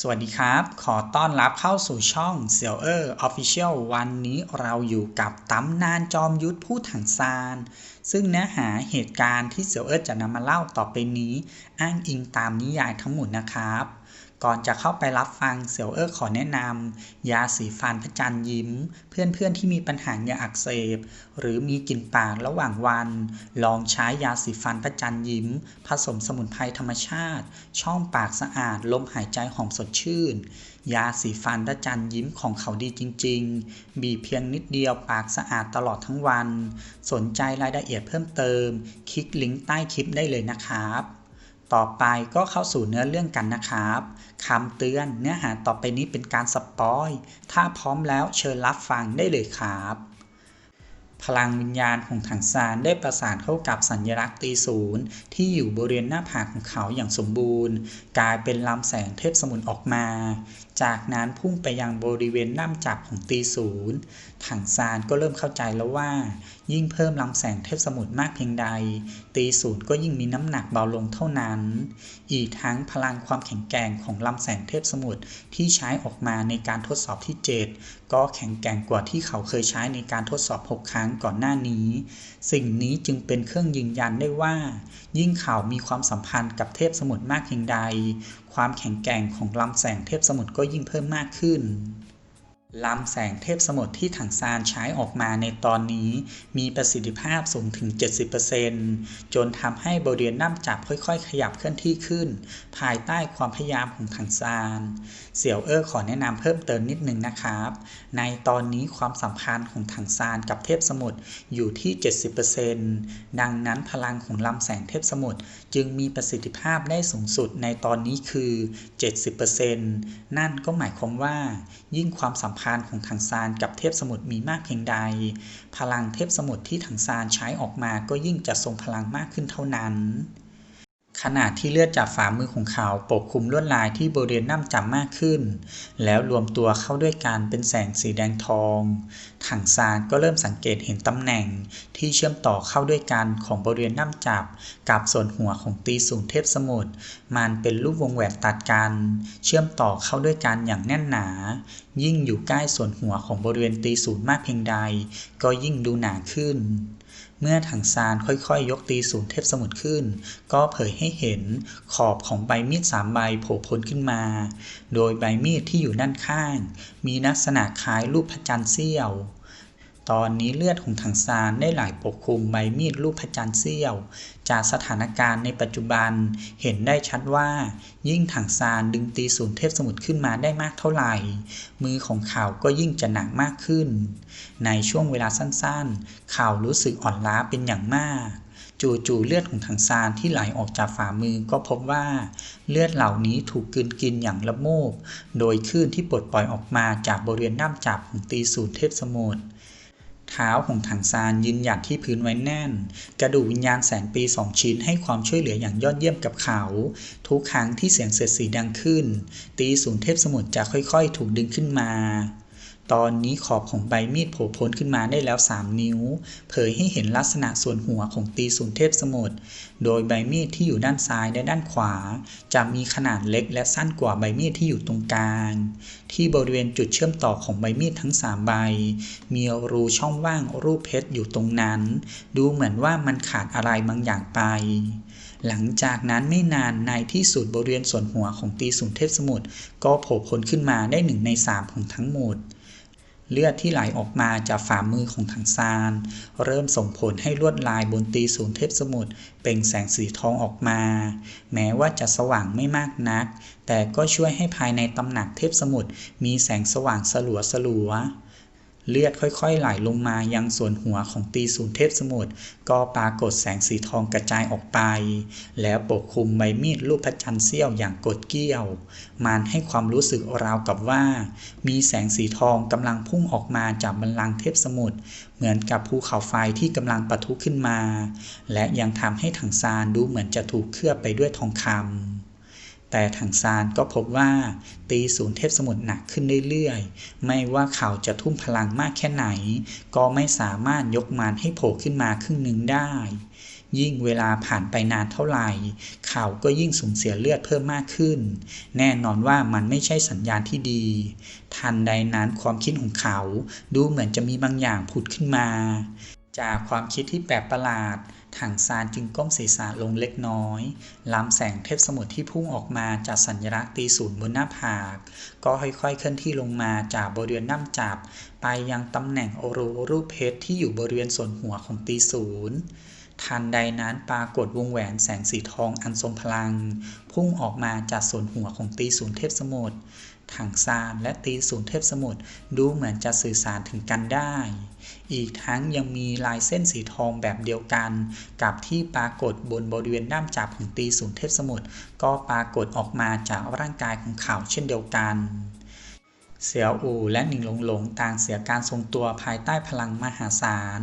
สวัสดีครับ ขอต้อนรับเข้าสู่ช่องเซียวเออร์ออฟฟิเชียลวันนี้เราอยู่กับตำนานจอมยุทธผู้ถังซาน ซึ่งเนื้อหาเหตุการณ์ที่เซียวเออร์จะนำมาเล่าต่อไปนี้ อ้างอิงตามนิยายทั้งหมดนะครับ ก่อนจะเข้าไปรับฟังเสี่ยวเอ้อขอแนะนำยาสีฟันพระจันทร์ยิ้ม เพื่อนๆที่มีปัญหาเหงื่ออักเสบ หรือมีกลิ่นปากระหว่างวัน ลองใช้ยาสีฟันพระจันทร์ยิ้ม ผสมสมุนไพรธรรมชาติ ช่องปากสะอาดลมหายใจหอมสดชื่น ยาสีฟันพระจันทร์ยิ้มของเขาดีจริง ๆ บีเพียงนิดเดียวปากสะอาดตลอดทั้งวัน สนใจรายละเอียดเพิ่มเติม คลิกลิงก์ใต้คลิปได้เลยนะครับ ต่อไปก็เข้าสู่เนื้อเรื่องกันนะครับคำเตือนเนื้อหาต่อไปนี้เป็นการสปอย ถ้าพร้อมแล้วเชิญรับฟังได้เลยครับ พลังวิญญาณของถังซานได้ประสานเข้ากับสัญลักษณ์ตีศูนย์ที่อยู่บริเวณหน้าผากของเขาอย่างสมบูรณ์ กลายเป็นลำแสงเทพสมุนออกมาจากนั้นพุ่งไปยังบริเวณน้ำจับของตีศูนย์ถังซานก็เริ่มเข้าใจแล้วว่า ยิ่งเพิ่มลำแสงเทพสมุทรมากเพียงใด ตีศูนย์ก็ยิ่งมีน้ำหนักเบาลงเท่านั้น อีกทั้งพลังความแข็งแกร่งของลำแสงเทพสมุทรที่ใช้ออกมาในการทดสอบที่ 7 ก็แข็งแกร่งกว่าที่เขาเคยใช้ในการทดสอบ 6 ครั้งก่อนหน้านี้ สิ่งนี้จึงเป็นเครื่องยืนยันได้ว่า ยิ่งเขามีความสัมพันธ์กับเทพสมุทรมากเพียงใด ความแข็งแกร่งของลำแสงเทพสมุทรก็ยิ่งเพิ่มมากขึ้น ลำแสงเทพสมุทรที่ถังซานใช้ออกมาในตอนนี้ มีประสิทธิภาพสูงถึง 70%จนทำให้บริเวณน้ำจับค่อยๆ ขยับเคลื่อนที่ขึ้น ภายใต้ความพยายามของถังซาน เสี่ยวเอ้อขอแนะนำเพิ่มเติมนิดนึงนะครับ ในตอนนี้ความสัมพันธ์ของถังซานกับเทพสมุทรอยู่ที่ 70%ดังนั้นพลังของลำแสงเทพสมุทรจึงมีประสิทธิภาพได้สูงสุดในตอนนี้คือ 70%นั่นก็หมายความว่า ยิ่งความสัมพันธ์ของถังซานกับเทพสมุทรมีมากเพียงใด พลังเทพสมุทรที่ถังซานใช้ออกมาก็ยิ่งจะทรงพลังมากขึ้นเท่านั้น ขณะที่เลือดจากฝ่ามือของเขาปกคลุมลวดลายที่บริเวณน้ำจับมากขึ้น แล้วรวมตัวเข้าด้วยกันเป็นแสงสีแดงทอง ถังซานก็เริ่มสังเกตเห็นตำแหน่งที่เชื่อมต่อเข้าด้วยกันของบริเวณน้ำจับ กับส่วนหัวของตีสูงเทพสมุทรมันเป็นรูปวงแหวนตัดกัน เชื่อมต่อเข้าด้วยกันอย่างแน่นหนา ยิ่งอยู่ใกล้ส่วนหัวของบริเวณตีศูนย์มากเพียงใด ก็ยิ่งดูหนาขึ้น เมื่อถังซานค่อยๆยกตีศูนย์เทพสมุทรขึ้น ก็เผยให้เห็นขอบของใบมีดสามใบโผล่พ้นขึ้นมา โดยใบมีดที่อยู่ด้านข้าง มีลักษณะคล้ายรูปพระจันทร์เสี้ยว ตอนนี้เลือดของถังซานได้ไหลปกคลุมใบมีดรูปพระจันทร์เสี้ยว จากสถานการณ์ในปัจจุบันเห็นได้ชัดว่า ยิ่งถังซานดึงตีศูนย์เทพสมุทรขึ้นมาได้มากเท่าไหร่ มือของเขาก็ยิ่งจะหนักมากขึ้น ในช่วงเวลาสั้นๆ เขารู้สึกอ่อนล้าเป็นอย่างมากจู่ๆเลือดของถังซานที่ไหลออกจากฝ่ามือก็พบว่าเลือดเหล่านี้ถูกกลืนกินอย่างละโมบ โดยคลื่นที่ปลดปล่อยออกมาจากบริเวณน้ำจับของตีศูนย์เทพสมุทร เท้าของถังซานยืนหยัดที่พื้นไว้แน่น กระดูกวิญญาณแสนปีสองชิ้นให้ความช่วยเหลืออย่างยอดเยี่ยมกับเขา ทุกครั้งที่เสียงเสียดสีดังขึ้น ตีศูนย์เทพสมุทรจะค่อยๆ ถูกดึงขึ้นมา ตอนนี้ขอบของใบมีดโผล่พ้นขึ้นมาได้แล้ว 3 นิ้ว เผยให้เห็นลักษณะส่วนหัวของตีศูนย์เทพสมุทร โดยใบมีดที่อยู่ด้านซ้ายและด้านขวา จะมีขนาดเล็กและสั้นกว่าใบมีดที่อยู่ตรงกลาง ที่บริเวณจุดเชื่อมต่อของใบมีดทั้ง 3 ใบ มีรูช่องว่างรูปเพชรอยู่ตรงนั้น ดูเหมือนว่ามันขาดอะไรบางอย่างไปหลังจากนั้นไม่นานในที่สุดบริเวณส่วนหัวของตีศูนเทพสมุทรก็โผล่พ้นขึ้นมาได้หนึ่งในสามของทั้งหมด เลือดที่ไหลออกมาจากฝ่ามือของถังซาน เริ่มส่งผลให้ลวดลายบนตีศูนย์เทพสมุทรเปล่งแสงสีทองออกมา แม้ว่าจะสว่างไม่มากนัก แต่ก็ช่วยให้ภายในตำหนักเทพสมุทรมีแสงสว่างสลัวสลัว เลือดค่อยๆ ไหลลงมายังส่วนหัวของตีศูนย์เทพสมุทรก็ปรากฏแสงสีทองกระจายออกไป แล้วปกคลุมใบมีดรูปพระจันทร์เสี้ยวอย่างกดเกี้ยว มันให้ความรู้สึกราวกับว่า มีแสงสีทองกำลังพุ่งออกมาจากบัลลังเทพสมุทรเหมือนกับภูเขาไฟที่กำลังปะทุขึ้นมา และยังทำให้ถังซานดูเหมือนจะถูกเคลือบไปด้วยทองคำ แต่ถังซานก็พบว่าตีศูนย์เทพสมุทรหนักขึ้นเรื่อยๆ ไม่ว่าเขาจะทุ่มพลังมากแค่ไหน ก็ไม่สามารถยกมันให้โผล่ขึ้นมาครึ่งหนึ่งได้ ยิ่งเวลาผ่านไปนานเท่าไหร่ เขาก็ยิ่งสูญเสียเลือดเพิ่มมากขึ้น แน่นอนว่ามันไม่ใช่สัญญาณที่ดี ทันใดนั้นความคิดของเขาดูเหมือนจะมีบางอย่างผุดขึ้นมา จากความคิดที่แปลกประหลาด ถังซานจึงก้มศีรษะลงเล็กน้อยลำแสงเทพสมุทรที่พุ่งออกมาจากสัญลักษณ์ตีศูนย์บนหน้าผาก ก็ค่อยๆเคลื่อนที่ลงมาจากบริเวณน้ำจับ ไปยังตำแหน่งโอโรรูปเพชรที่อยู่บริเวณส่วนหัวของตีศูนย์ทันใดนั้นปรากฏวงแหวนแสงสีทองอันทรงพลัง พุ่งออกมาจากส่วนหัวของตีศูนย์เทพสมุทรถังซานและตีศูนย์เทพสมุทรดูเหมือนจะสื่อสารถึงกันได้ อีกทั้งยังมีลายเส้นสีทองแบบเดียวกัน กับที่ปรากฏบนบริเวณด้ามจับของตีศูนย์เทพสมุทรก็ปรากฏออกมาจากร่างกายของเขาเช่นเดียวกันเสี่ยวอู่และหนิงหลงหลงต่างเสียการทรงตัวภายใต้พลังมหาศาล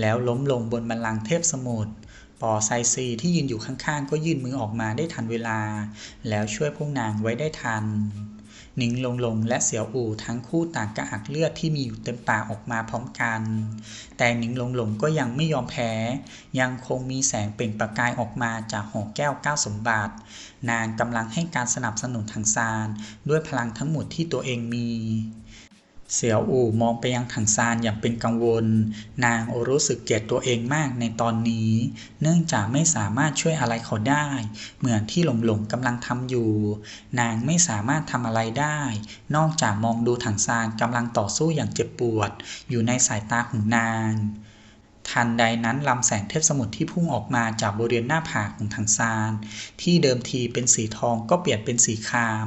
แล้วล้มลงบนบัลลังเทพสมุทรปอไซซีที่ยืนอยู่ข้างๆ ก็ยื่นมือออกมาได้ทันเวลา แล้วช่วยพวกนางไว้ได้ทัน หนิงหลงหลงและเสี่ยวอู่ทั้งคู่ต่างกระอักเลือดที่มีอยู่เต็มปากออกมาพร้อมกัน แต่หนิงหลงหลงก็ยังไม่ยอมแพ้ ยังคงมีแสงเปล่งประกายออกมาจากหอแก้วเก้าสมบัติ นางกำลังให้การสนับสนุนทางซานด้วยพลังทั้งหมดที่ตัวเองมี เสี่ยวอู่มองไปยังถังซานอย่างเป็นกังวล นางรู้สึกเกลียดตัวเองมากในตอนนี้ เนื่องจากไม่สามารถช่วยอะไรเขาได้ เหมือนที่หลงหลงกำลังทำอยู่ นางไม่สามารถทำอะไรได้ นอกจากมองดูถังซานกำลังต่อสู้อย่างเจ็บปวด อยู่ในสายตาของนาง ทันใดนั้นลำแสงเทพสมุทรที่พุ่งออกมาจากบริเวณหน้าผากของถังซาน ที่เดิมทีเป็นสีทองก็เปลี่ยนเป็นสีคราม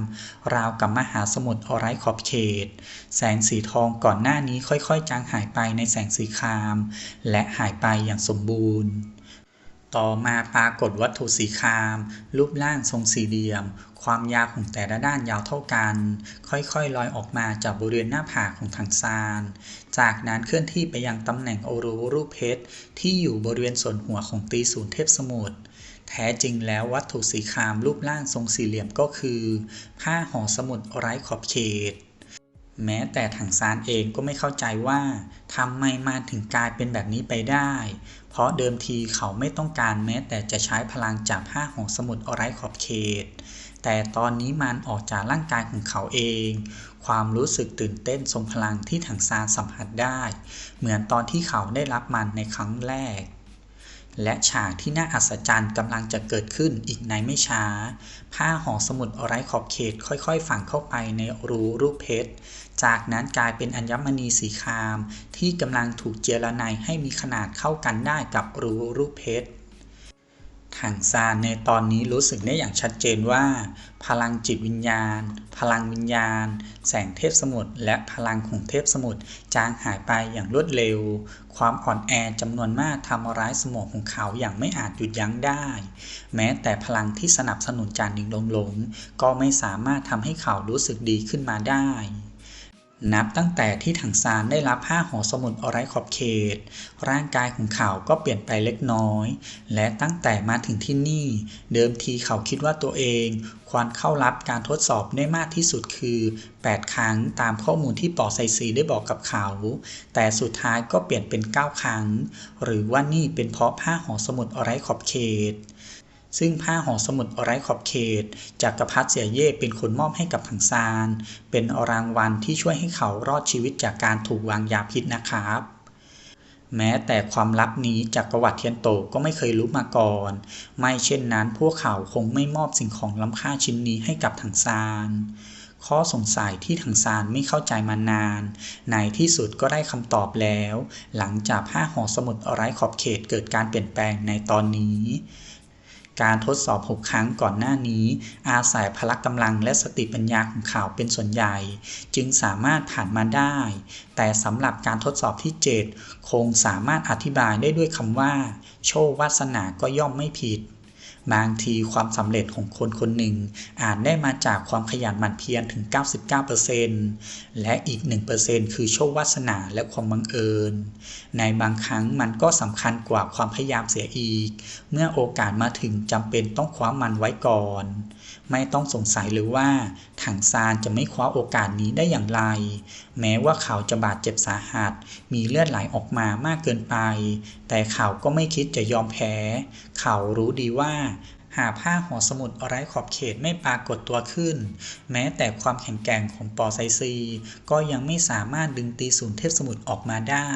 ราวกับมหาสมุทรอไร้ขอบเขต แสงสีทองก่อนหน้านี้ค่อยๆ จางหายไปในแสงสีคราม และหายไปอย่างสมบูรณ์ต่อมาปรากฏวัตถุสีคราม รูปร่างทรงสี่เหลี่ยม ความยาวของแต่ละด้านยาวเท่ากัน ค่อยๆลอยออกมาจากบริเวณหน้าผากของถังซาน จากนั้นเคลื่อนที่ไปยังตำแหน่งโอรูรูปเพชรที่อยู่บริเวณส่วนหัวของตีศูนย์เทพสมุทรแท้จริงแล้ววัตถุสีครามรูปร่างทรงสี่เหลี่ยมก็คือ ผ้าห่อสมุดไร้ขอบเขต แม้แต่ถังซานเองก็ไม่เข้าใจว่าทำไมมาถึงกลายเป็นแบบนี้ไปได้ เพราะเดิมทีเขาไม่ต้องการแม้แต่จะใช้พลังจากผ้าห่อสมุดไร้ขอบเขต แต่ตอนนี้มันออกจากร่างกายของเขาเอง ความรู้สึกตื่นเต้นทรงพลังที่ถังซานสัมผัสได้ เหมือนตอนที่เขาได้รับมันในครั้งแรก และฉากที่น่าอัศจรรย์กำลังจะเกิดขึ้นอีกในไม่ช้า ผ้าห่อสมุดไร้ขอบเขตค่อยๆ ฝังเข้าไปในรูรูปเพชร จากนั้นกลายเป็นอัญมณีสีคราม ที่กำลังถูกเจรไนให้มีขนาดเข้ากันได้กับรูรูปเพชร ถังซานในตอนนี้รู้สึกได้อย่างชัดเจนว่า พลังจิตวิญญาณ พลังวิญญาณ แสงเทพสมุทรและพลังของเทพสมุทรจางหายไปอย่างรวดเร็ว ความอ่อนแอจำนวนมากทำร้ายสมองของเขาอย่างไม่อาจหยุดยั้งได้ แม้แต่พลังที่สนับสนุนจานหนิงลงหลงก็ไม่สามารถทำให้เขารู้สึกดีขึ้นมาได้ นับตั้งแต่ที่ถังซานได้รับผ้าห่อสมุดอไรขอบเขต ร่างกายของเขาก็เปลี่ยนไปเล็กน้อย และตั้งแต่มาถึงที่นี่ เดิมทีเขาคิดว่าตัวเอง ควรเข้ารับการทดสอบได้มากที่สุดคือ 8 ครั้งตามข้อมูลที่ปอไซซีได้บอกกับเขา แต่สุดท้ายก็เปลี่ยนเป็น 9 ครั้ง หรือว่านี่เป็นเพราะผ้าห่อสมุดอไรขอบเขต ซึ่งผ้าห่อสมุดไร้ขอบเขต จากกระพัฒเสียเย่เป็นคนมอบให้กับถังซาน เป็นรางวัลที่ช่วยให้เขารอดชีวิตจากการถูกวางยาพิษนะครับแม้แต่ความลับนี้จากประวัติเทียนโตก็ไม่เคยรู้มาก่อน ไม่เช่นนั้นพวกเขาคงไม่มอบสิ่งของล้ำค่าชิ้นนี้ให้กับถังซาน ข้อสงสัยที่ถังซานไม่เข้าใจมานาน ในที่สุดก็ได้คำตอบแล้ว หลังจากผ้าห่อสมุดไร้ขอบเขตเกิดการเปลี่ยนแปลงในตอนนี้ การทดสอบ 6 ครั้งก่อนหน้านี้ อาศัยพละกำลังและสติปัญญาของเขาเป็นส่วนใหญ่ จึงสามารถผ่านมาได้ แต่สำหรับการทดสอบที่ 7 คงสามารถอธิบายได้ด้วยคำว่า โชควาสนาก็ย่อมไม่ผิด บางทีความสำเร็จของคนคนหนึ่ง อาจได้มาจากความขยันหมั่นเพียรถึง 99%และอีก 1%คือโชควาสนาและความบังเอิญ ในบางครั้งมันก็สำคัญกว่าความพยายามเสียอีก เมื่อโอกาสมาถึงจำเป็นต้องคว้ามันไว้ก่อน ไม่ต้องสงสัยหรือว่า ถังซานจะไม่คว้าโอกาสนี้ได้อย่างไร แม้ว่าเขาจะบาดเจ็บสาหัส มีเลือดไหลออกมามากเกินไป แต่เขาก็ไม่คิดจะยอมแพ้ เขารู้ดีว่า หากผ้าห่อสมุดไร้ขอบเขตไม่ปรากฏตัวขึ้น แม้แต่ความแข็งแกร่งของปอไซซี ก็ยังไม่สามารถดึงตีศูนย์เทพสมุทรออกมาได้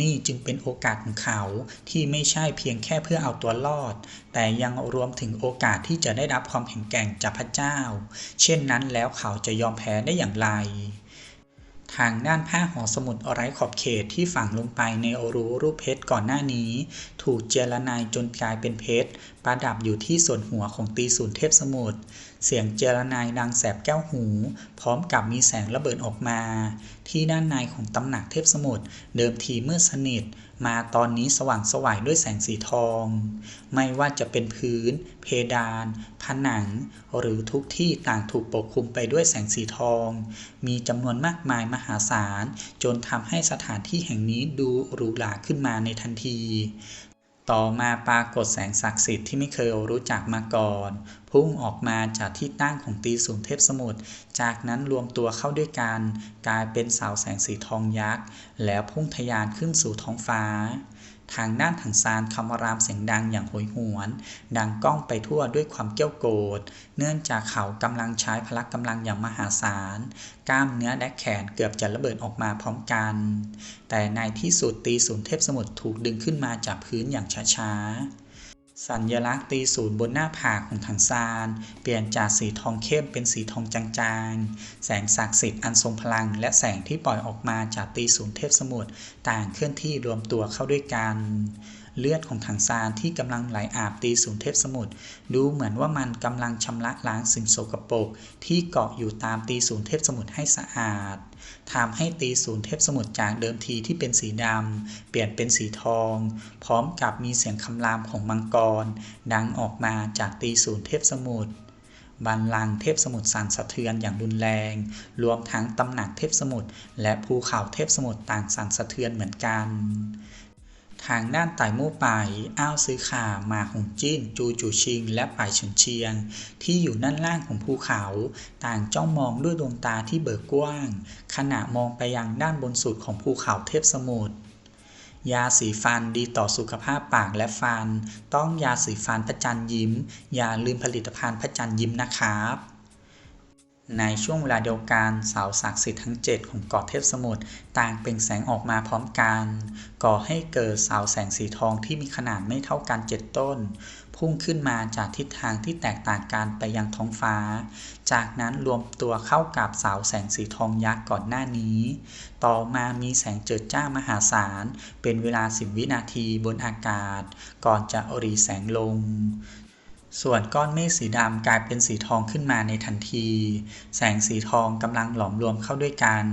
นี่จึงเป็นโอกาสของเขาที่ไม่ใช่เพียงแค่เพื่อเอาตัวรอด แต่ยังรวมถึงโอกาสที่จะได้รับความแข็งแกร่งจากพระเจ้า เช่นนั้นแล้วเขาจะยอมแพ้ได้อย่างไรทางด้านผ้าห่อสมุดไร้ขอบเขตที่ฝังลงไปในรูรูปเพชรก่อนหน้านี้ ถูกเจรนายจนกลายเป็นเพชร ประดับอยู่ที่ส่วนหัวของตีศูนย์เทพสมุทร เสียงเจรนายดังแสบแก้วหู พร้อมกับมีแสงระเบิดออกมา ที่ด้านในของตำหนักเทพสมุทรเดิมทีมืดสนิท มาตอนนี้สว่างสวายด้วยแสงสีทอง ไม่ว่าจะเป็นพื้น เพดาน ผนัง หรือทุกที่ต่างถูกปกคลุมไปด้วยแสงสีทอง มีจำนวนมากมายมหาศาล จนทำให้สถานที่แห่งนี้ดูหรูหราขึ้นมาในทันที ต่อมาปรากฏแสงศักดิ์สิทธิ์ที่ไม่เคยรู้จักมาก่อน พุ่งออกมาจากที่ตั้งของตีศูนเทพสมุทร จากนั้นรวมตัวเข้าด้วยกัน กลายเป็นเสาแสงสีทองยักษ์ แล้วพุ่งทะยานขึ้นสู่ท้องฟ้า ทางด้านถังซานคำรามเสียงดังอย่างโหยหวน ดังก้องไปทั่วด้วยความเกี้ยวโกรธ เนื่องจากเขากำลังใช้พละกำลังอย่างมหาศาล กล้ามเนื้อและแขนเกือบจะระเบิดออกมาพร้อมกัน แต่ในที่สุดตีศูนย์เทพสมุทรถูกดึงขึ้นมาจากพื้นอย่างช้าๆ สัญลักษณ์ตีศูนย์บนหน้าผากของถังซาน เปลี่ยนจากสีทองเข้มเป็นสีทองจางๆ แสงศักดิ์สิทธิ์อันทรงพลัง และแสงที่ปล่อยออกมาจากตีศูนย์เทพสมุทรต่างเคลื่อนที่รวมตัวเข้าด้วยกัน เลือดของถังซานที่กำลังไหลอาบตีศูนย์เทพสมุทรดูเหมือนว่ามันกำลังชำระล้างสิ่งโสกปรกที่เกาะอยู่ตามตีศูนย์เทพสมุทรให้สะอาดทำให้ตีศูนย์เทพสมุทรจากเดิมทีที่เป็นสีดำเปลี่ยนเป็นสีทอง พร้อมกับมีเสียงคำรามของมังกร ดังออกมาจากตีศูนย์เทพสมุทรบันลังเทพสมุทรสั่นสะเทือนอย่างรุนแรง รวมทั้งตำหนักเทพสมุทรและภูเขาเทพสมุทรต่างสั่นสะเทือนเหมือนกัน ทางด้านไต่มู่ไปอ้าวซื้อขามาหงจิ้น จูจูชิง และป่ายเฉินเชียง ที่อยู่ด้านล่างของภูเขา ต่างจ้องมองด้วยดวงตาที่เบิกกว้าง ขณะมองไปยังด้านบนสุดของภูเขาเทพสมุทรยาสีฟันดีต่อสุขภาพปากและฟัน ต้องยาสีฟันพระจันทร์ยิ้ม อย่าลืมผลิตภัณฑ์พระจันทร์ยิ้มนะครับ ในช่วงเวลาเดียวกันเสาศักดิ์สิทธิ์ทั้ง 7 ของเกาะเทพสมุทรต่างเปล่งแสงออกมาพร้อมกัน ก่อให้เกิดเสาแสงสีทองที่มีขนาดไม่เท่ากัน 7 ต้น พุ่งขึ้นมาจากทิศทางที่แตกต่างกันไปยังท้องฟ้า จากนั้นรวมตัวเข้ากับเสาแสงสีทองยักษ์ก่อนหน้านี้ ต่อมามีแสงเจิดจ้ามหาศาล เป็นเวลา 10 วินาทีบนอากาศ ก่อนจะอรีแสงลง ส่วนก้อนเมฆสีดำกลายเป็นสีทองขึ้นมาในทันที แสงสีทองกำลังหลอมรวมเข้าด้วยกัน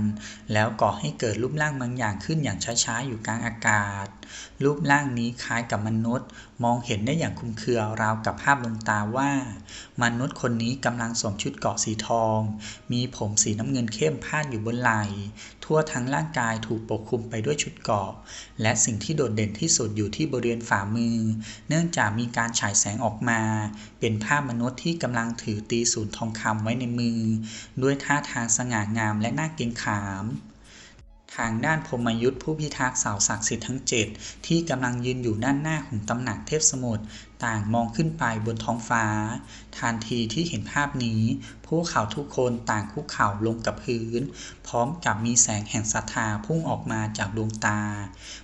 แล้วก่อให้เกิดรูปร่างบางอย่างขึ้นอย่างช้าๆ อยู่กลางอากาศ รูปร่างนี้คล้ายกับมนุษย์ มองเห็นได้อย่างคลุมเคือราวกับภาพลวงตาว่า มนุษย์คนนี้กำลังสวมชุดเกาะสีทอง มีผมสีน้ำเงินเข้มพาดอยู่บนไหล่ทั่วทั้งร่างกายถูกปกคลุมไปด้วยชุดเกาะ และสิ่งที่โดดเด่นที่สุดอยู่ที่บริเวณฝ่ามือ เนื่องจากมีการฉายแสงออกมา เป็นภาพมนุษย์ที่กำลังถือตีศูนย์ทองคำไว้ในมือ ด้วยท่าทางสง่างามและน่าเกรงขาม ทางด้านพมยุทธผู้พิทักษ์เสาศักดิ์สิทธิ์ทั้ง7ที่กำลังยืนอยู่ด้านหน้าของตำหนักเทพสมุทรต่างมองขึ้นไปบนท้องฟ้า ทันทีที่เห็นภาพนี้พวกเขาทุกคนต่างคุกเข่าลงกับพื้น พร้อมกับมีแสงแห่งศรัทธาพุ่งออกมาจากดวงตา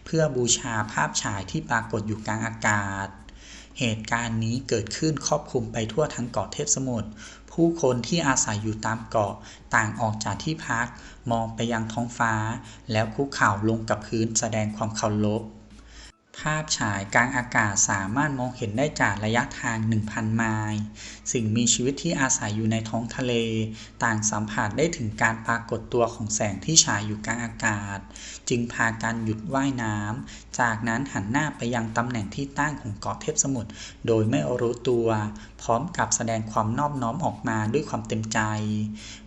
เพื่อบูชาภาพฉายที่ปรากฏอยู่กลางอากาศ เหตุการณ์นี้เกิดขึ้นครอบคลุมไปทั่วทั้งเกาะเทพสมุทร ผู้คนที่อาศัยอยู่ตามเกาะต่างออกจากที่พัก มองไปยังท้องฟ้า แล้วคุกเข่าลงกับพื้นแสดงความเคารพภาพฉายกลางอากาศสามารถมองเห็นได้จากระยะทาง 1,000 ไมล์สิ่งมีชีวิตที่อาศัยอยู่ในท้องทะเล ต่างสัมผัสได้ถึงการปรากฏตัวของแสงที่ฉายอยู่กลางอากาศ จึงพากันหยุดว่ายน้ำ จากนั้นหันหน้าไปยังตำแหน่งที่ตั้งของเกาะเทพสมุทรโดยไม่รู้ตัว พร้อมกับแสดงความนอบน้อมออกมาด้วยความเต็มใจ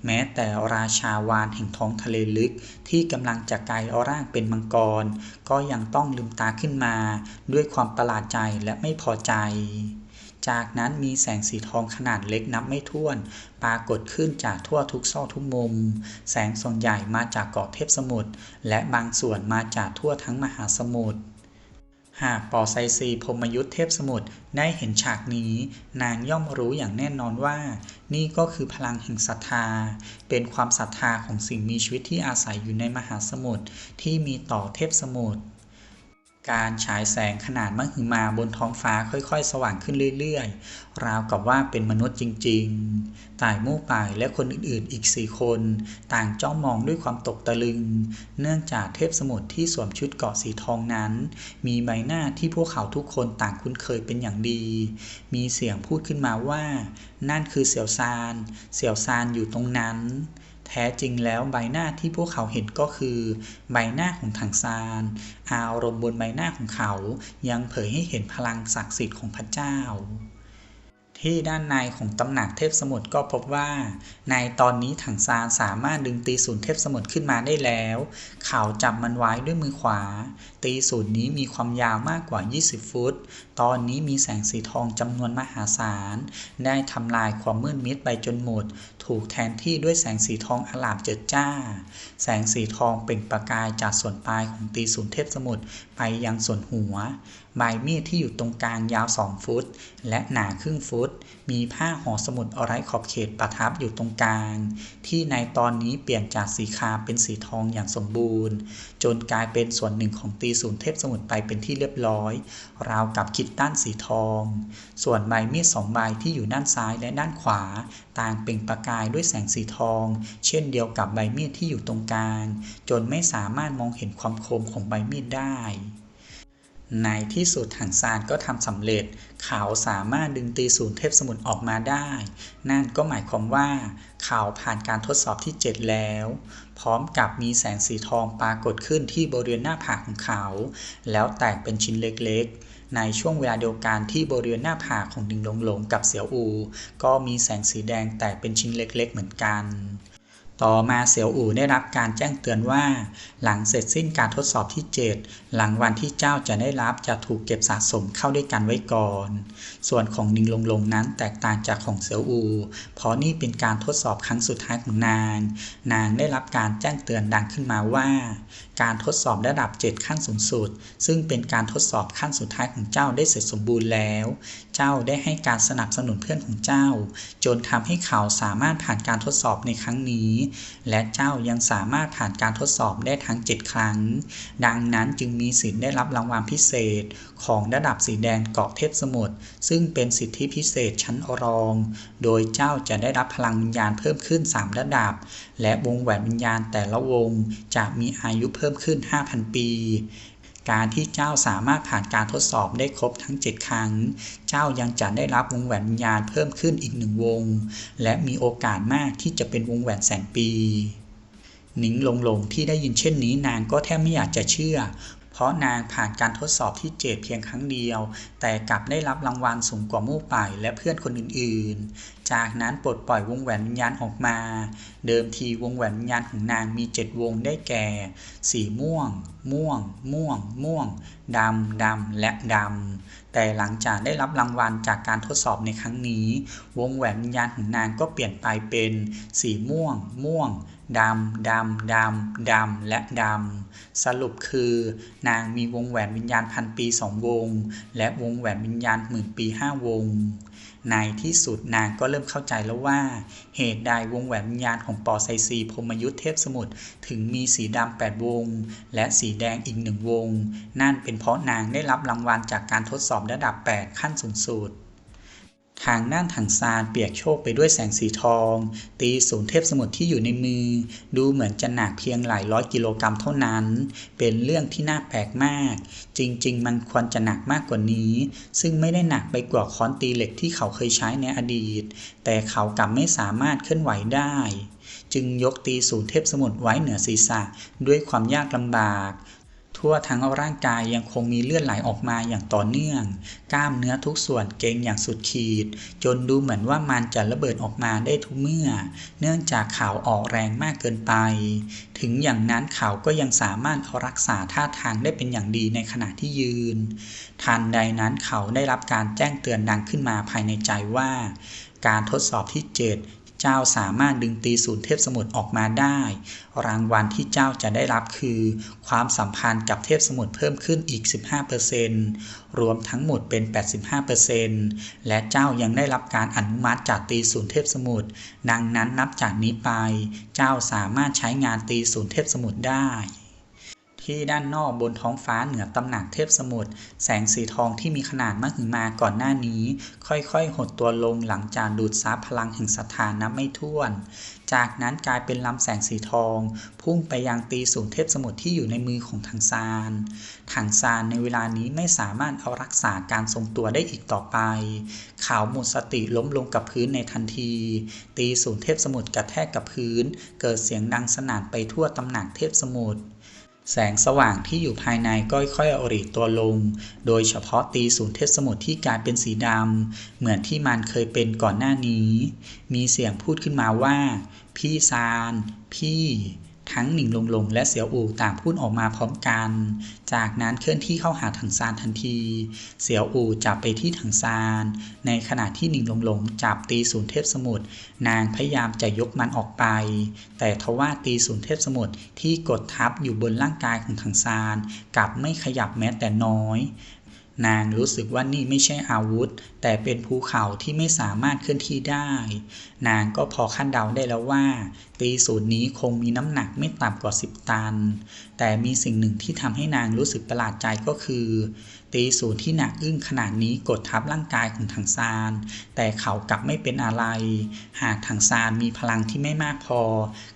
แม้แต่ราชาวานแห่งท้องทะเลลึกที่กำลังจะกลายร่างเป็นมังกร ก็ยังต้องลืมตาขึ้นมา ด้วยความประหลาดใจและไม่พอใจจากนั้นมีแสงสีทองขนาดเล็กนับไม่ถ้วน ปรากฏขึ้นจากทั่วทุกซอกทุกมุม แสงส่วนใหญ่มาจากเกาะเทพสมุทรและบางส่วนมาจากทั่วทั้งมหาสมุทร หากปอไซซีพรมยุทธเทพสมุทรได้เห็นฉากนี้ นางย่อมรู้อย่างแน่นอนว่า นี่ก็คือพลังแห่งศรัทธา เป็นความศรัทธาของสิ่งมีชีวิตที่อาศัยอยู่ในมหาสมุทรที่มีต่อเทพสมุทร การฉายแสงขนาดมหึมาบนท้องฟ้าค่อยๆ สว่างขึ้นเรื่อยๆ ราวกับว่าเป็นมนุษย์จริงๆ ต่ายมู่ป่ายและคนอื่นๆ อีกสี่คน ต่างจ้องมองด้วยความตกตะลึง เนื่องจากเทพสมุทรที่สวมชุดเกาะสีทองนั้น มีใบหน้าที่พวกเขาทุกคนต่างคุ้นเคยเป็นอย่างดี มีเสียงพูดขึ้นมาว่า นั่นคือเสี่ยวซาน เสี่ยวซานอยู่ตรงนั้น แท้จริงแล้วใบหน้าที่พวกเขาเห็นก็คือ ใบหน้าของถังซาน อารมณ์บนใบหน้าของเขา ยังเผยให้เห็นพลังศักดิ์สิทธิ์ของพระเจ้า ที่ด้านในของตำหนักเทพสมุทรก็พบว่า ในตอนนี้ถังซานสามารถดึงตีศูนย์เทพสมุทรขึ้นมาได้แล้ว เขาจับมันไว้ด้วยมือขวา ตีศูนย์นี้มีความยาวมากกว่า 20 ฟุต ตอนนี้มีแสงสีทองจำนวนมหาศาล ได้ทำลายความมืดมิดไปจนหมด ถูกแทนที่ด้วยแสงสีทองอลามเจิดจ้า แสงสีทองเปล่งประกายจากส่วนปลายของตีศูนย์เทพสมุทรไปยังส่วนหัวใบมีดที่อยู่ตรงกลางยาว 2 ฟุต และหนาครึ่งฟุต มีผ้าห่อสมุดอไร้ขอบเขตประทับอยู่ตรงกลาง ที่ในตอนนี้เปลี่ยนจากสีคาเป็นสีทองอย่างสมบูรณ์ จนกลายเป็นส่วนหนึ่งของตีศูนย์เทพสมุทรไปเป็นที่เรียบร้อย ราวกับคิดด้านสีทอง ส่วนใบมีดสองใบที่อยู่ด้านซ้ายและด้านขวา ต่างเปล่งประกายด้วยแสงสีทอง เช่นเดียวกับใบมีดที่อยู่ตรงกลาง จนไม่สามารถมองเห็นความคมของใบมีดได้ ในที่สุดถังซานก็ทำสำเร็จ เขาสามารถดึงตีศูนย์เทพสมุทรออกมาได้ นั่นก็หมายความว่า เขาผ่านการทดสอบที่ 7 แล้ว พร้อมกับมีแสงสีทองปรากฏขึ้นที่บริเวณหน้าผากของเขา แล้วแตกเป็นชิ้นเล็กๆ ในช่วงเวลาเดียวกันที่บริเวณหน้าผากของดิงหลงหลงกับเสี่ยวอู ก็มีแสงสีแดงแตกเป็นชิ้นเล็กๆ เหมือนกัน ต่อมาเสี่ยวอู่ได้รับการแจ้งเตือนว่า หลังเสร็จสิ้นการทดสอบที่ 7 หลังวันที่เจ้าจะได้รับจะถูกเก็บสะสมเข้าด้วยกันไว้ก่อน ส่วนของนิงลงลงนั้นแตกต่างจากของเสี่ยวอูเพราะนี่เป็นการทดสอบครั้งสุดท้ายของนาง นางได้รับการแจ้งเตือนดังขึ้นมาว่า การทดสอบระดับ 7 ขั้นสูงสุด ซึ่งเป็นการทดสอบขั้นสุดท้ายของเจ้าได้เสร็จสมบูรณ์แล้ว เจ้าได้ให้การสนับสนุนเพื่อนของเจ้า จนทำให้เขาสามารถผ่านการทดสอบในครั้งนี้ และเจ้ายังสามารถผ่านการทดสอบได้ทั้ง 7 ครั้ง ดังนั้นจึงมีสิทธิ์ได้รับรางวัลพิเศษ ของระดับสีแดงเกาะเทพสมุทร ซึ่งเป็นสิทธิพิเศษชั้นอรอง โดยเจ้าจะได้รับพลังวิญญาณเพิ่มขึ้น 3 ระดับ และวงแหวนวิญญาณแต่ละวงจะมีอายุเพิ่มมขึ้น 5,000 ปี การที่เจ้าสามารถผ่านการทดสอบได้ครบทั้ง 7 ครั้ง เจ้ายังจะได้รับวงแหวนวิญญาณเพิ่มขึ้นอีกหนึ่งวง และมีโอกาสมากที่จะเป็นวงแหวนแสนปีหนิงหลงหลงที่ได้ยินเช่นนี้นางก็แทบไม่อยากจะเชื่อ เพราะนางผ่านการทดสอบที่เจ็ดเพียงครั้งเดียว แต่กลับได้รับรางวัลสูงกว่ามู่ป่ายและเพื่อนคนอื่นๆ จากนั้นปลดปล่อยวงแหวนวิญญาณออกมา เดิมทีวงแหวนวิญญาณของนางมีเจ็ดวงได้แก่ สีม่วง ม่วง ม่วง ม่วงดำดำและดำ แต่หลังจากได้รับรางวัลจากการทดสอบในครั้งนี้ วงแหวนวิญญาณของนางก็เปลี่ยนไปเป็น สีม่วง ม่วง ดำ ดำ ดำ ดำ และดำ สรุปคือ นางมีวงแหวนวิญญาณพันปีสองวง และวงแหวนวิญญาณหมื่นปีห้าวง ในที่สุดนางก็เริ่มเข้าใจแล้วว่า เหตุใดวงแหวนวิญญาณของปอไซซีพรมยุทธเทพสมุทรถึงมีสีดำแปดวง และสีแดงอีกหนึ่งวง นั่นเป็นเพราะนางได้รับรางวัลจากการทดสอบระดับ 8 ขั้นสูงสุด ทางด้านถังซานเปียกโชกไปด้วยแสงสีทอง ตีศูนย์เทพสมุทรที่อยู่ในมือ ดูเหมือนจะหนักเพียงหลายร้อยกิโลกรัมเท่านั้น เป็นเรื่องที่น่าแปลกมาก จริง ๆ มันควรจะหนักมากกว่านี้ ซึ่งไม่ได้หนักไปกว่าค้อนตีเหล็กที่เขาเคยใช้ในอดีต แต่เขากลับไม่สามารถเคลื่อนไหวได้ จึงยกตีศูนย์เทพสมุทรไว้เหนือศีรษะด้วยความยากลำบาก ทั่วทั้งร่างกายยังคงมีเลือดไหลออกมาอย่างต่อเนื่อง กล้ามเนื้อทุกส่วนเกร็งอย่างสุดขีด จนดูเหมือนว่ามันจะระเบิดออกมาได้ทุกเมื่อ เนื่องจากเขาวออกแรงมากเกินไป ถึงอย่างนั้นเขาก็ยังสามารถรักษาท่าทางได้เป็นอย่างดีในขณะที่ยืน ทันใดนั้นเขาได้รับการแจ้งเตือนดังขึ้นมาภายในใจว่า การทดสอบที่ 7 เจ้าสามารถดึงตีศูนย์เทพสมุทรออกมาได้ รางวัลที่เจ้าจะได้รับคือ ความสัมพันธ์กับเทพสมุทรเพิ่มขึ้นอีก 15%รวมทั้งหมดเป็น 85%และเจ้ายังได้รับการอนุมัติจากตีศูนย์เทพสมุทรดังนั้นนับจากนี้ไป เจ้าสามารถใช้งานตีศูนย์เทพสมุทรได้ ที่ด้านนอกบนท้องฟ้าเหนือตำหนักเทพสมุทรแสงสีทองที่มีขนาดมหึมาก่อนหน้านี้ ค่อยๆ หดตัวลงหลังจากดูดซับพลังแห่งศรัทธานับไม่ถ้วน จากนั้นกลายเป็นลำแสงสีทอง พุ่งไปยังตีศูนย์เทพสมุทรที่อยู่ในมือของถังซานถังซานในเวลานี้ไม่สามารถเอารักษาการทรงตัวได้อีกต่อไป เขาหมดสติล้มลงกับพื้นในทันที ตีศูนย์เทพสมุทรกระแทกกับพื้น เกิดเสียงดังสนั่นไปทั่วตำหนักเทพสมุทร แสงสว่างที่อยู่ภายในก็ค่อยๆอริตัวลง โดยเฉพาะตีศูนย์เทพสมุทรที่กลายเป็นสีดำ เหมือนที่มันเคยเป็นก่อนหน้านี้ มีเสียงพูดขึ้นมาว่า พี่ซาน พี่ ทั้งหนิงลงลงและเสียวอู่ต่างพูดออกมาพร้อมกัน จากนั้นเคลื่อนที่เข้าหาถังซานทันที เสียวอู่จับไปที่ถังซาน ในขณะที่หนิงลงลงจับตีศูนย์เทพสมุทร นางพยายามจะยกมันออกไป แต่ทว่าตีศูนย์เทพสมุทรที่กดทับอยู่บนร่างกายของถังซานกลับไม่ขยับแม้แต่น้อย นางรู้สึกว่านี่ไม่ใช่อาวุธ แต่เป็นภูเขาที่ไม่สามารถเคลื่อนที่ได้ นางก็พอคาดเดาได้แล้วว่า ตีศูนย์นี้คงมีน้ำหนักไม่ต่ำกว่า 10 ตัน แต่มีสิ่งหนึ่งที่ทำให้นางรู้สึกประหลาดใจก็คือ ตีศูนย์ที่หนักอึ้งขนาดนี้กดทับร่างกายของถังซาน แต่เขากลับไม่เป็นอะไร หากถังซานมีพลังที่ไม่มากพอ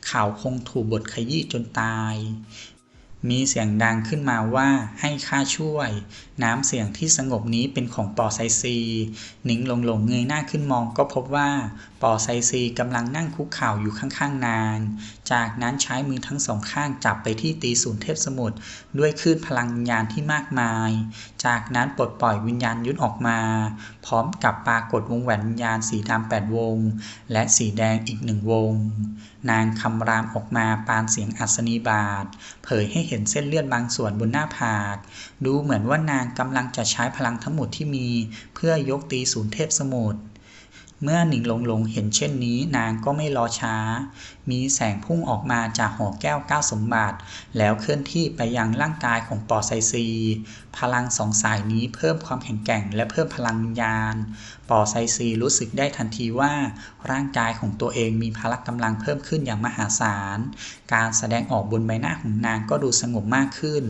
เขาคงถูกบดขยี้จนตาย มีเสียงดังขึ้นมาว่าให้ข้าช่วย น้ำเสียงที่สงบนี้เป็นของปอไซซีหนิงหลงหลงเงยหน้าขึ้นมองก็พบว่าปอไซซีกำลังนั่งคุกเข่าอยู่ข้างๆนาง จากนั้นใช้มือทั้งสองข้างจับไปที่ตีศูนย์เทพสมุทรด้วยคลื่นพลังวิญญาณที่มากมาย จากนั้นปลดปล่อยวิญญาณยุทธออกมา พร้อมกับปรากฏวงแหวนวิญญาณสีดำแปดวง และสีแดงอีกหนึ่งวง นางคำรามออกมาปานเสียงอัศนีบาทเผยให้เห็นเส้นเลือดบางส่วนบนหน้าผาก ดูเหมือนว่านางกำลังจะใช้พลังทั้งหมดที่มี เพื่อยกตีศูนย์เทพสมุทรเมื่อหนิงหลงหลงเห็นเช่นนี้นางก็ไม่รอช้า มีแสงพุ่งออกมาจากหอแก้วก้าสมบัติ แล้วเคลื่อนที่ไปยังร่างกายของปอไซซี พลังสองสายนี้เพิ่มความแข็งแกร่ง และเพิ่มพลังวิญญาณ ปอไซซีรู้สึกได้ทันทีว่า ร่างกายของตัวเองมีพละกำลังเพิ่มขึ้นอย่างมหาศาล การแสดงออกบนใบหน้าของนางก็ดูสงบมากขึ้น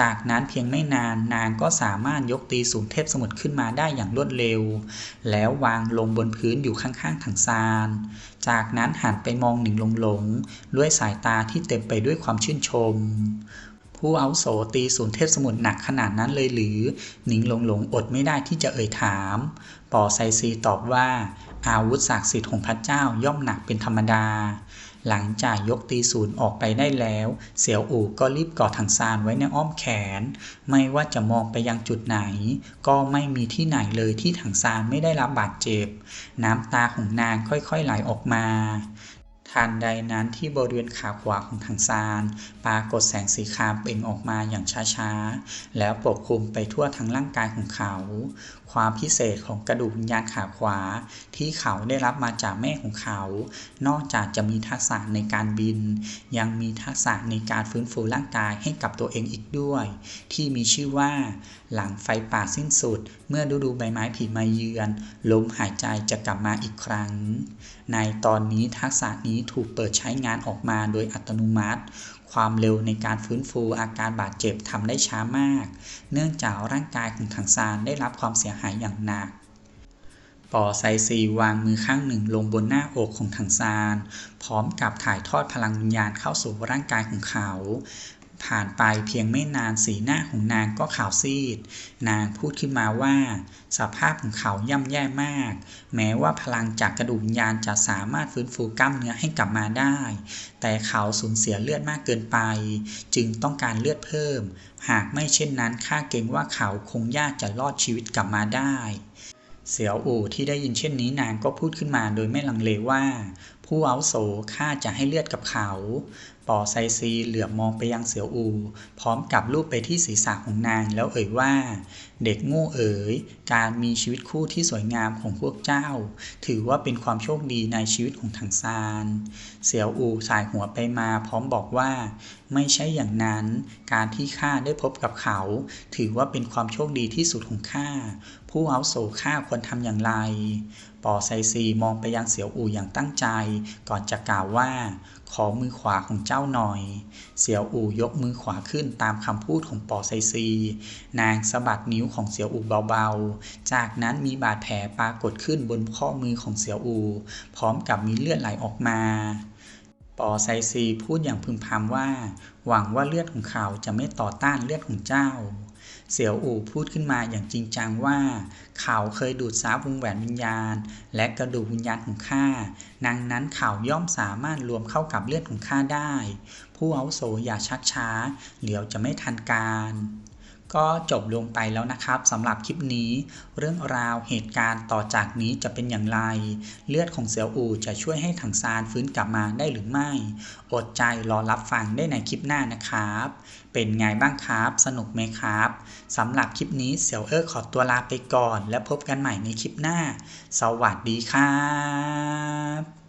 จากนั้นเพียงไม่นานนางก็สามารถยกตีสูงเทพสมุทรขึ้นมาได้อย่างรวดเร็ว แล้ววางลงบนพื้นอยู่ข้างๆถังซาน จากนั้นหันไปมองหนิงหลงหลงด้วยสายตาที่เต็มไปด้วยความชื่นชม ผู้เอาโสตีศูนย์เทพสมุทรหนักขนาดนั้นเลยหรือ หนิงหลงหลงอดไม่ได้ที่จะเอ่ยถาม ปอไซซีตอบว่า อาวุธศักดิ์สิทธิ์ของพระเจ้าย่อมหนักเป็นธรรมดา หลังจากยกตีศูนย์ออกไปได้แล้ว เสี่ยวอู่ก็รีบกอดถังซานไว้ในอ้อมแขน ไม่ว่าจะมองไปยังจุดไหน ก็ไม่มีที่ไหนเลยที่ถังซานไม่ได้รับบาดเจ็บ น้ำตาของนางค่อยๆไหลออกมา ทันใดนั้นที่บริเวณขาขวาของทางซาน ปรากฏแสงสีครามเปล่งออกมาอย่างช้าๆ แล้วปกคลุมไปทั่วทั้งร่างกายของเขา ความพิเศษของกระดูกวิญญาณขาขวา ที่เขาได้รับมาจากแม่ของเขา นอกจากจะมีทักษะในการบิน ยังมีทักษะในการฟื้นฟูร่างกายให้กับตัวเองอีกด้วย ที่มีชื่อว่า หลังไฟป่าสิ้นสุด เมื่อฤดูใบไม้ผลิมาเยือนลมหายใจจะกลับมาอีกครั้ง ในตอนนี้ทักษะนี้ถูกเปิดใช้งานออกมาโดยอัตโนมัติ ความเร็วในการฟื้นฟูอาการบาดเจ็บทำได้ช้ามาก เนื่องจากร่างกายของถังซานได้รับความเสียหายอย่างหนักปอไซซีวางมือข้างหนึ่งลงบนหน้าอกของถังซาน พร้อมกับถ่ายทอดพลังวิญญาณเข้าสู่ร่างกายของเขา ผ่านไปเพียงไม่นานสีหน้าของนางก็ขาวซีด นางพูดขึ้นมาว่า สภาพของเขาย่ำแย่มาก แม้ว่าพลังจากกระดูกวิญญาณจะสามารถฟื้นฟูกล้ามเนื้อให้กลับมาได้ แต่เขาสูญเสียเลือดมากเกินไป จึงต้องการเลือดเพิ่ม หากไม่เช่นนั้นข้าเกรงว่าเขาคงยากจะรอดชีวิตกลับมาได้เสี่ยวอู่ที่ได้ยินเช่นนี้นางก็พูดขึ้นมาโดยไม่ลังเลว่า ผู้อาวุโสข้าจะให้เลือดกับเขา ปอไซซีเหลือบมองไปยังเสี่ยวอู พร้อมกับลูบไปที่ศีรษะของนางแล้วเอ่ยว่า เด็กโง่เอ๋ย การมีชีวิตคู่ที่สวยงามของพวกเจ้า ถือว่าเป็นความโชคดีในชีวิตของถังซาน เสี่ยวอูสายหัวไปมา พร้อมบอกว่า ไม่ใช่อย่างนั้น การที่ข้าได้พบกับเขา ถือว่าเป็นความโชคดีที่สุดของข้าผู้อาวุโสข้าควรทำอย่างไรปอไซซีมองไปยังเสี่ยวอูอย่างตั้งใจ ก่อนจะกล่าวว่าขอมือขวาของเจ้าหน่อย เสี่ยวอูยกมือขวาขึ้นตามคำพูดของปอไซซี นางสะบัดนิ้วของเสี่ยวอูเบาๆ จากนั้นมีบาดแผลปรากฏขึ้นบนข้อมือของเสี่ยวอูพร้อมกับมีเลือดไหลออกมา ปอไซซีพูดอย่างพึมพำว่า หวังว่าเลือดของเขาจะไม่ต่อต้านเลือดของเจ้า เสี่ยวอู่พูดขึ้นมาอย่างจริงจังว่า เขาเคยดูดซับวงแหวนวิญญาณ และกระดูกวิญญาณของข้าดังนั้นเขาย่อมสามารถรวมเข้ากับเลือดของข้าได้ ผู้เอาโสอย่าชักช้า เหลียวจะไม่ทันการ ก็จบลงไปแล้วนะครับสำหรับคลิปนี้ เรื่องราวเหตุการณ์ต่อจากนี้จะเป็นอย่างไร เลือดของเสี่ยวอู่จะช่วยให้ถังซานฟื้นกลับมาได้หรือไม่ อดใจรอรับฟังได้ในคลิปหน้านะครับ เป็นไงบ้างครับ สนุกไหมครับสำหรับคลิปนี้เสี่ยวเออขอตัวลาไปก่อน แล้วพบกันใหม่ในคลิปหน้า สวัสดีครับ